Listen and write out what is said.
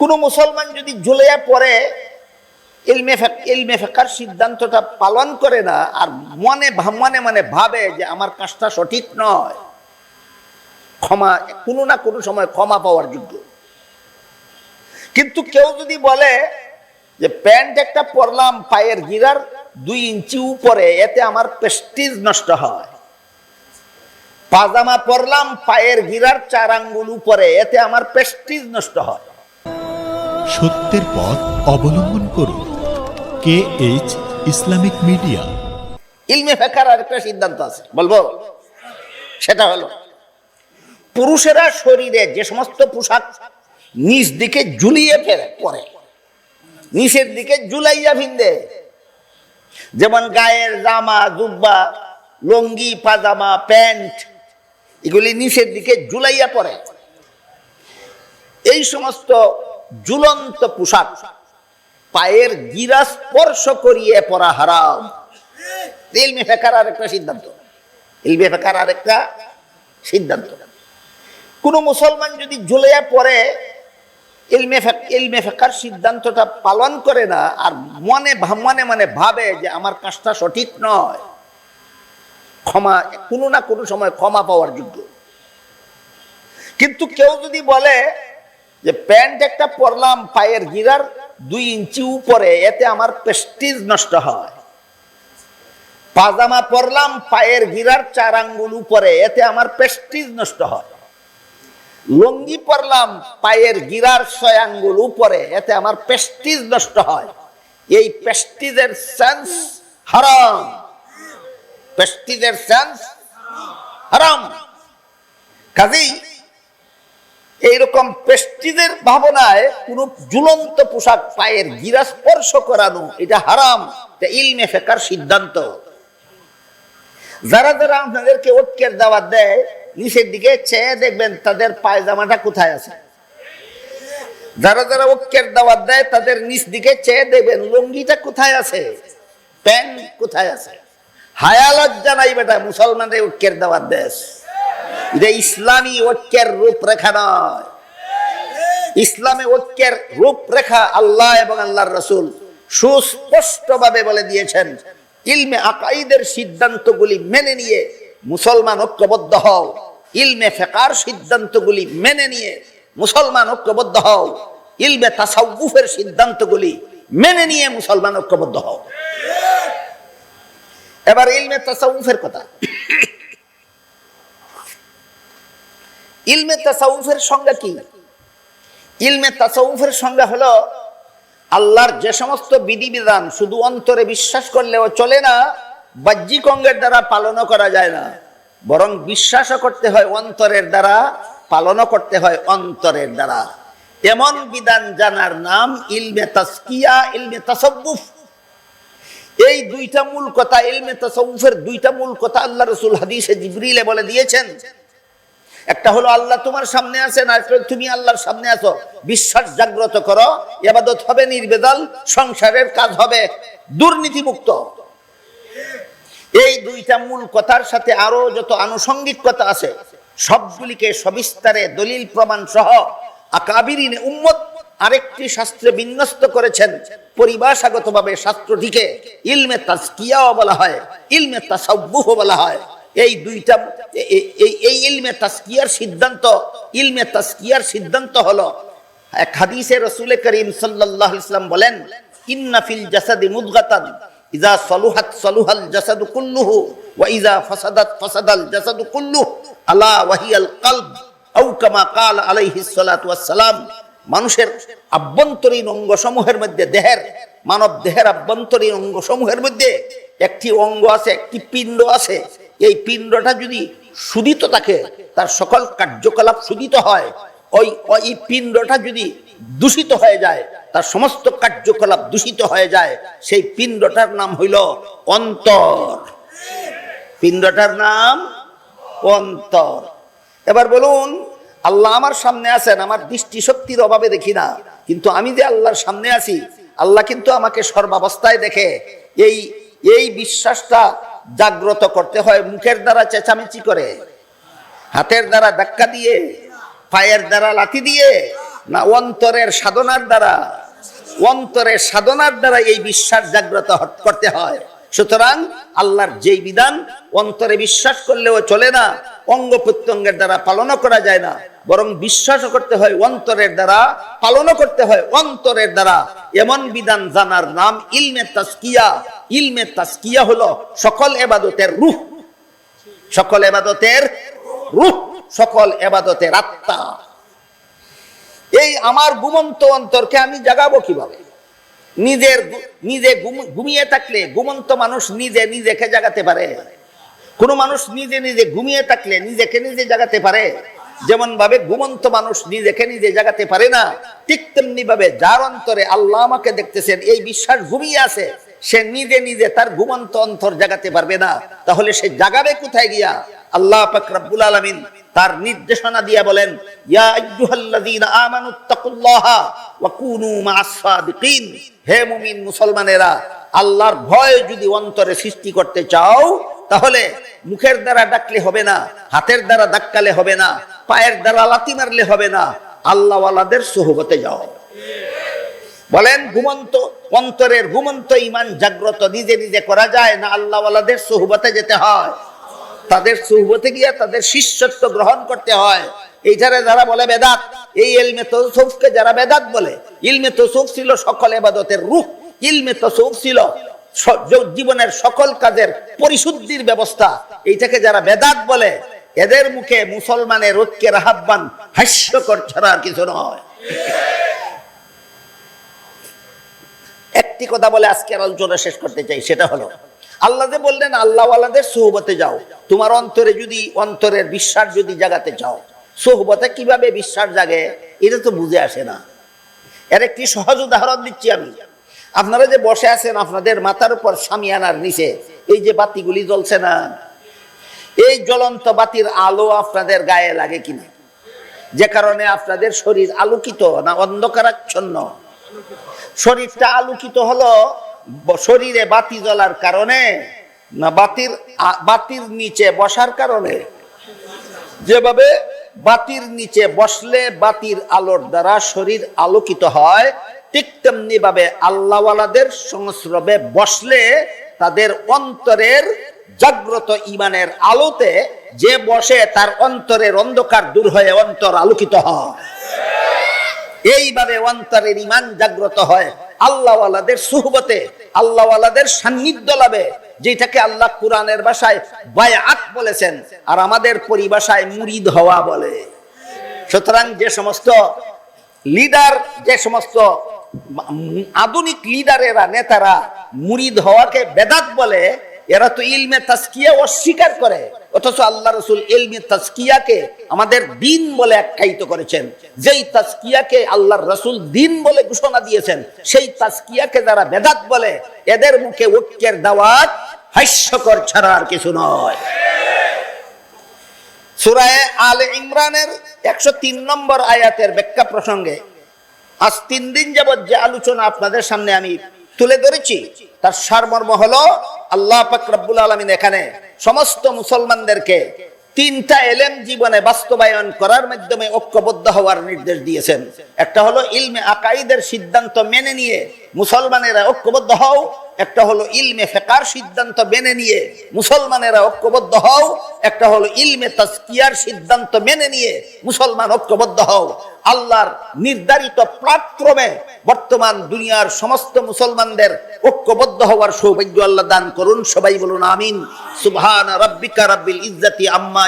কোনো মুসলমান যদি ঝুলিয়া পড়ে, ইলমে ফেক- ইলমে ফেকার সিদ্ধান্তটা পালন করে না, আর মনে মনে মনে ভাবে যে আমার কাজটা সঠিক নয়, ক্ষমা, কোনো না কোনো সময় ক্ষমা পাওয়ার যোগ্য। কিন্তু কেউ যদি বলে যে, প্যান্ট একটা পরলাম, পায়ের গিরার দুই ইঞ্চি উপরে, এতে আমার প্রেস্টিজ নষ্ট হয়। পাজামা পরলাম, পায়ের গিরার চার আঙ্গুল উপরে, এতে আমার প্রেস্টিজ নষ্ট হয়। সত্যের পথ অবলম্বন করুন। কে এইচ ইসলামিক মিডিয়া ইলমে ফেকার আর একটা সিদ্ধান্ত আছে। বলব? সেটা হলো, পুরুষেরা শরীরে যে সমস্ত পোশাক নিচ দিকে ঝুলিয়ে ফেলে পরে। নিচের দিকে ঝুলাইয়া ভিন্দে। যেমন গায়ের জামা, জুব্বা, লঙ্গি, পাজামা, প্যান্ট, এগুলি নিচের দিকে ঝুলাইয়া পরে। এই সমস্ত ঝুলন্ত পোশাক। পায়ের গিরা স্পর্শ করিয়ে পরা হারাম। ইলমে ফেকার আরেকটা সিদ্ধান্ত। ইলমে ফেকার আরেকটা সিদ্ধান্ত। কোন মুসলমান যদি ঝুলিয়া পড়ে, ইলমে ইলমে ফেকার সিদ্ধান্তটা পালন করে না, আর মনে মনে মনে ভাবে যে আমার কাজটা সঠিক নয়, ক্ষমা কোনো না কোনো সময় ক্ষমা পাওয়ার যোগ্য। কিন্তু কেউ যদি বলে যে প্যান্ট একটা পরলাম, পায়ের গিরার দুই ইঞ্চি উপরে, এতে আমার পেস্টিজ নষ্ট হয়। পাজামা পরলাম, পায়ের গিরার চার আঙ্গুল উপরে, এতে আমার প্রেস্টিজ নষ্ট হয়। লঙ্গি পরলাম, পায়ের গিরার ছয় আঙ্গুল উপরে, এতে আমার পেস্টিজ নষ্ট হয়। এই পেস্টিজের সেন্স হারাম। পেস্টিজের সেন্স হারাম। কাজেই এইরকম প্রেস্টিজের ভাবনায় কোন ঝুলন্ত পোশাক পায়ের গিরা স্পর্শ করানো, এটা হারাম। ইলমে ফেকার সিদ্ধান্ত। যারা যারা আপনাদেরকে ঐক্যের দাওয়াত দেয়, নিচের দিকে চেয়ে দেখবেন তাদের পায়জামাটা কোথায় আছে। যারা যারা ঐক্যের দাওয়াত দেয়, তাদের নিচ দিকে চেয়ে দেখবেন লুঙ্গিটা কোথায় আছে, প্যান্ট কোথায় আছে। হায়ালজ্জা নাই বেটা মুসলমানদের ঐক্যের দাওয়াত দেশ এটা ইসলামী ঐক্যের রূপরেখা নয়। ইসলামী ঐক্যের রূপরেখা আল্লাহ এবং আল্লাহর রসুল সুস্পষ্টভাবে বলে দিয়েছেন, ইলমে আকাইদের সিদ্ধান্তগুলি মেনে নিয়ে মুসলমান ঐক্যবদ্ধ হও। ইলমে ফেকার সিদ্ধান্তগুলি মেনে নিয়ে মুসলমান ঐক্যবদ্ধ হও। ইলমে তাসাউফের সিদ্ধান্তগুলি মেনে নিয়ে মুসলমান ঐক্যবদ্ধ হও। এবার ইলমে তাসাউফের কথা। ইলমে তাসাউফের সংজ্ঞা কি? ইলমে তাসাউফের সংজ্ঞা হলো আল্লাহর যে সমস্ত বিধিবিধান শুধু অন্তরে বিশ্বাস করলেও চলে না বাহ্যিক অঙ্গের দ্বারা পালনও করা যায় না। বরং বিশ্বাসও করতে হয় অন্তরের দ্বারা, পালনও করতে হয় অন্তরের দ্বারা। এমন বিধান জানার নাম ইলমে তাসকিয়া, ইলমে তাসাউফ। এই দুইটা মূল কথা, ইলমে তাসাউফের দুইটা মূল কথা আল্লাহ রসুল হাদিসে জিবরিলে বলে দিয়েছেন। একটা হলো আল্লাহ তোমার সামনে আছেন, আর তুমি আল্লাহর সামনে আছো। বিশ্বাস জাগ্রত করো এবাদত হবে নির্বেদাল সংসারের কাজ হবে, দুর্নীতিমুক্ত। এই দুইটা মূল কথার সাথে আরও যত আনুষঙ্গিক কথা আছে, সবগুলিকে সবিস্তারে দলিল প্রমাণ সহ আকাবিরিনে উম্মত আরেকটি শাস্ত্রে বিন্যস্ত করেছেন। পরিভাষাগতভাবে শাস্ত্রটিকে ইলমে তাজকিয়াও বলা হয়, ইলমে তাসাউফ বলা হয়। এই দুইটা এই ইলমে তাস্কিয়ার সিদ্ধান্ত, ইলমে তাস্কিয়ার সিদ্ধান্ত হলো, এক হাদিসে রসুল করিম আলাইহি ইসলাম বলেন, ইন্না ফিল জাসাদি মুদগাতান, ইজা সলুহাত সলুহাল জাসাদু কুল্লুহু, ওয়া ইজা ফাসাদাত ফাসাদাল জাসাদু কুল্লুহু, আলা ওয়াহিয়াল কলব, আও কামা কাল আলাইহিস সালাতু ওয়াস সালাম। মানুষের আভ্যন্তরীণ অঙ্গসমূহের মধ্যে দেহের, মানব দেহের আভ্যন্তরীণ অঙ্গসমূহের মধ্যে একটি অঙ্গ আছে, একটি পিণ্ড আছে এই পিণ্ডটা যদি সুদিত থাকে, তার সকল কার্যকলাপ সুদিত হয়, ওই ওই পিণ্ডটা যদি দূষিত হয়ে যায়, তার সমস্ত কার্যকলাপ দূষিত হয়ে যায়, সেই পিণ্ডটার নাম হইল অন্তর। পিণ্ডটার নাম অন্তর। এবার বলুন, আল্লাহ আমার সামনে আছেন, আমার দৃষ্টি শক্তির অভাবে দেখি না, কিন্তু আমি যে আল্লাহর সামনে আছি, আল্লাহ কিন্তু আমাকে সর্বাবস্থায় দেখে, এই এই বিশ্বাসটা জাগ্রত করতে হয়, মুখের দ্বারা চেঁচামেচি করে, হাতের দ্বারা ধাক্কা দিয়ে, পায়ের দ্বারা লাথি দিয়ে, না অন্তরের সাধনার দ্বারা, অন্তরের সাধনার দ্বারা এই বিশ্বাস জাগ্রত করতে হয়। সুতরাং আল্লাহর যেই বিধান, অন্তরে বিশ্বাস করলেও চলে না অঙ্গ প্রত্যঙ্গের দ্বারা পালনও করা যায় না, বরং বিশ্বাসও করতে হয় অন্তরের দ্বারা, পালনও করতে হয় অন্তরের দ্বারা। এমন বিধান জানার নাম ইলমে তাস্কিয়া। ইলমে তাস্কিয়া হলো সকল এবাদতের রূহ। সকল এবাদতের রূহ, সকল এবাদতের আত্মা। এই আমার ঘুমন্ত অন্তরকে আমি জাগাবো কীভাবে? নিজের নিজে ঘুমিয়ে থাকলে ঘুমন্ত মানুষ নিজে নিজেকে জাগাতে পারে। কোন মানুষ নিজে নিজে ঘুমিয়ে থাকলে নিজেকে নিজে জাগাতে পারে। যেমন ভাবে ঘুমন্ত মানুষ নিজেকে নিজে জাগাতে পারে না, ঠিক তেমনি ভাবে যার অন্তরে আল্লাহ আমাকে দেখতেছেন, এই বিশ্বাস ঘুমিয়ে আছে, সে নিজে নিজে তার ঘুমন্ত অন্তর জাগাতে পারবে না। তাহলে সে জাগাবে কোথায় গিয়া? আল্লাহ পাক রব্বুল আলামিন তার নির্দেশনা দিয়া বলেন হে মুমিন মুসলমানেরা, আল্লাহর ভয় যদি অন্তরে সৃষ্টি করতে চাও তাহলে মুখের দ্বারা ডাকলে হবে না, হাতের দ্বারা ধাক্কালে হবে না, পায়ের দ্বারা লাথি মারলে হবে না, আল্লাহওয়ালাদের সোহবতে যাও। বলেন, ঘুমন্ত, অন্তরের ঘুমন্ত ইমান জাগ্রত নিজে নিজে করা যায় না, আল্লাহওয়ালাদের সোহবতে যেতে হয়। তাদের সুহবতে গিয়ে তাদের শিষ্যত্ব গ্রহণ করতে হয়। এইটারে যারা বলে বেদাত, এই ইলমে তসৌফকে যারা বেদাত বলে, ইলমে তসৌফ ছিল সকল এবাদতের রূপ ইলমে তসৌফ ছিল জীবনের সকল কাজের পরিশুদ্ধির ব্যবস্থা। এইটাকে যারা বেদাত বলে, এদের মুখে মুসলমানের ঐক্যের আহ্বান হাস্যকর ছাড়া আর কিছু নয়। একটি কথা বলে আজকে আলোচনা শেষ করতে চাই, সেটা হলো, আল্লাহ বললেন, আল্লাহওয়ালাদের সোহবতে যাও। তোমার অন্তরে যদি, অন্তরের বিশ্বাস যদি জাগাতে চাও, সোহবতে কীভাবে বিশ্বাস জাগে? এটা তো বুঝে আসে না। এর একটি সহজ উদাহরণ দিচ্ছি আমি। আপনারা যে বসে আছেন, আপনাদের মাথার উপর সামিয়ানার নিচে, এই যে বাতিগুলি জ্বলছে না? এই জ্বলন্ত বাতির আলো আপনাদের গায়ে লাগে কিনা? যে কারণে আপনাদের শরীর আলোকিত না অন্ধকারাচ্ছন্ন? শরীরটা আলোকিত হলো শরীরে বাতি জ্বলার কারণে না বাতির বাতির নিচে বসার কারণে? যেভাবে বাতির নিচে বসলে বাতির আলোর দ্বারা শরীর আলোকিত হয় ঠিক তেমনি ভাবে আল্লাহওয়ালাদের সংস্রবে বসলে তাদের অন্তরের জাগ্রত ইমানের আলোতে যে বসে তার অন্তরের অন্ধকার দূর হয়ে অন্তর আলোকিত হয়। এইভাবে অন্তরের ইমান জাগ্রত হয় আল্লাহওয়ালাদের সুহবতে, আল্লাহওয়ালাদের সান্নিধ্য লাভে, যেটাকে আল্লাহ কোরআনের ভাষায় বায়াত বলেছেন আর আমাদের পরিভাষায় মুরিদ হওয়া বলে। সুতরাং যে সমস্ত লিডার যে সমস্ত আধুনিক লিডারেরা, নেতারা মুরিদ হওয়াকে বেদাত বলে, এরা তো ইলমে তাস্কিয়া অস্বীকার করে। অথচ আল্লাহ রসুল ইলমে তাস্কিয়াকে আমাদের দিন বলে আখ্যায়িত করেছেন। যেই তাস্কিয়াকে আল্লাহর রসুল দিন বলে ঘোষণা দিয়েছেন, সেই তাস্কিয়াকে যারা বেদাত বলে, এদের মুখে ঐক্যের দাওয়াত হাস্যকর ছাড়া আর কিছু নয়। সুরায় আল ইমরানের একশো তিন নম্বর আয়াতের ব্যাখ্যা প্রসঙ্গে আজ তিন দিন যাবৎ যে আলোচনা আপনাদের সামনে আমি তুলে ধরেছি, তার সারমর্ম হলো আল্লাহ রব্বুল আলমিন এখানে সমস্ত মুসলমানদেরকে তিনটা এলেম জীবনে বাস্তবায়ন করার মাধ্যমে ঐক্যবদ্ধ হওয়ার নির্দেশ দিয়েছেন। একটা হলো ইলমে আকাইদের সিদ্ধান্ত মেনে নিয়ে মুসলমানেরা ঐক্যবদ্ধ হও একটা হলো ইলমে ফেকার সিদ্ধান্ত মেনে নিয়ে মুসলমানেরা ঐক্যবদ্ধ হও। একটা হলো ইলমে তাস্কিয়ার সিদ্ধান্ত মেনে নিয়ে মুসলমান ঐক্যবদ্ধ হও। আল্লাহর নির্ধারিত প্ল্যাটফর্মে বর্তমান দুনিয়ার সমস্ত মুসলমানদের ঐক্যবদ্ধ হওয়ার সৌভাগ্য আল্লাহ দান করুন। সবাই বলুন আমিন। সুবহান রাব্বিকা রাব্বিল ইজ্জাতি আম্মা